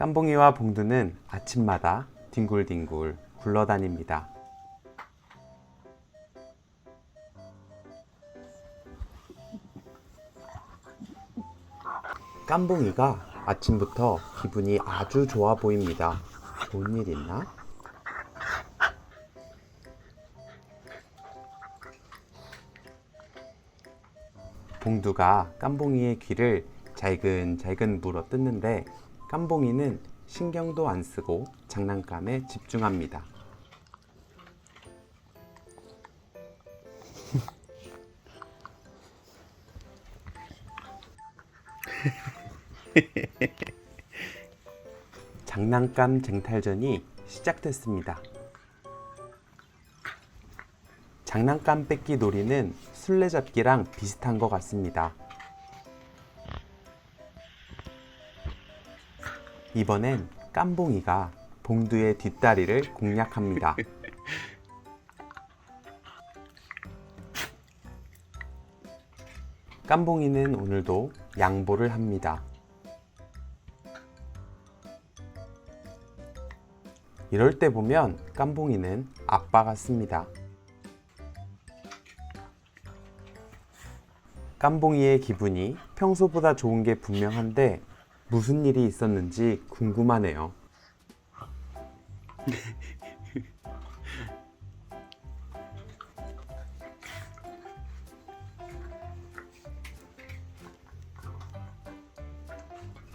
깜봉이와 봉두는 아침마다 뒹굴뒹굴 굴러다닙니다. 깜봉이가 아침부터 기분이 아주 좋아 보입니다. 좋은 일 있나? 봉두가 깜봉이의 귀를 잘근잘근 물어 뜯는데 깜봉이는 신경도 안 쓰고 장난감에 집중합니다. 장난감 쟁탈전이 시작됐습니다. 장난감 뺏기 놀이는 술래잡기랑 비슷한 것 같습니다. 이번엔 깜봉이가 봉두의 뒷다리를 공략합니다. 깜봉이는 오늘도 양보를 합니다. 이럴 때 보면 깜봉이는 아빠 같습니다. 깜봉이의 기분이 평소보다 좋은 게 분명한데 무슨 일이 있었는지 궁금하네요.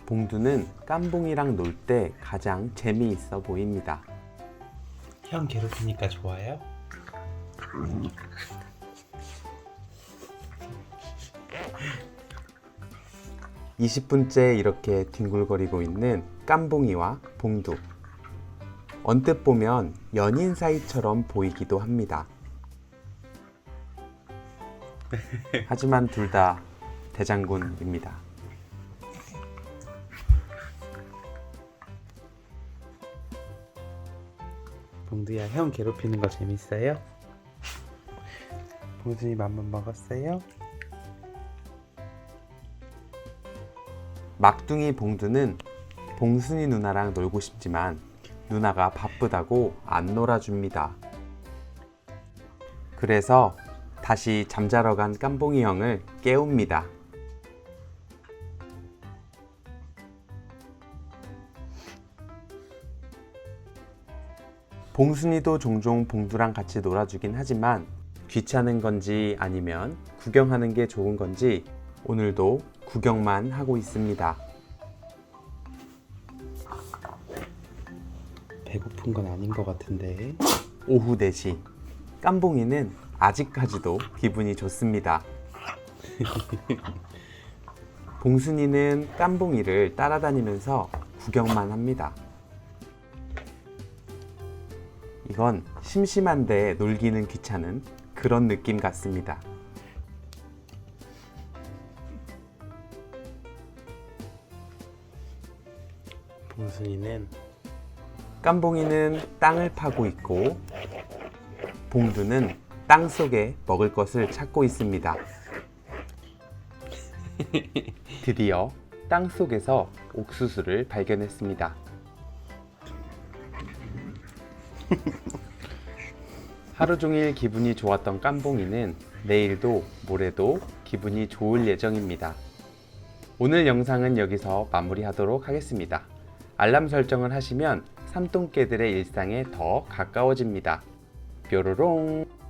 봉두는 깜봉이랑 놀 때 가장 재미있어 보입니다. 형 괴롭히니까 좋아요? 20분째 이렇게 뒹굴거리고 있는 깜봉이와 봉두. 언뜻 보면 연인 사이처럼 보이기도 합니다. 하지만 둘 다 대장군입니다. 봉두야 형 괴롭히는 거 재밌어요? 봉순이 맘만 먹었어요? 막둥이 봉두는 봉순이 누나랑 놀고 싶지만 누나가 바쁘다고 안 놀아줍니다. 그래서 다시 잠자러 간 깜봉이 형을 깨웁니다. 봉순이도 종종 봉두랑 같이 놀아주긴 하지만 귀찮은 건지 아니면 구경하는 게 좋은 건지 오늘도 구경만 하고 있습니다. 배고픈 건 아닌 것 같은데 오후 4시 깜봉이는 아직까지도 기분이 좋습니다. 봉순이는 깜봉이를 따라다니면서 구경만 합니다. 이건 심심한데 놀기는 귀찮은 그런 느낌 같습니다. 봉순이는 깜봉이는 땅을 파고 있고 봉두는 땅 속에 먹을 것을 찾고 있습니다. 드디어 땅 속에서 옥수수를 발견했습니다. 하루 종일 기분이 좋았던 깜봉이는 내일도 모레도 기분이 좋을 예정입니다. 오늘 영상은 여기서 마무리하도록 하겠습니다. 알람 설정을 하시면 삼똥개들의 일상에 더 가까워집니다. 뾰로롱!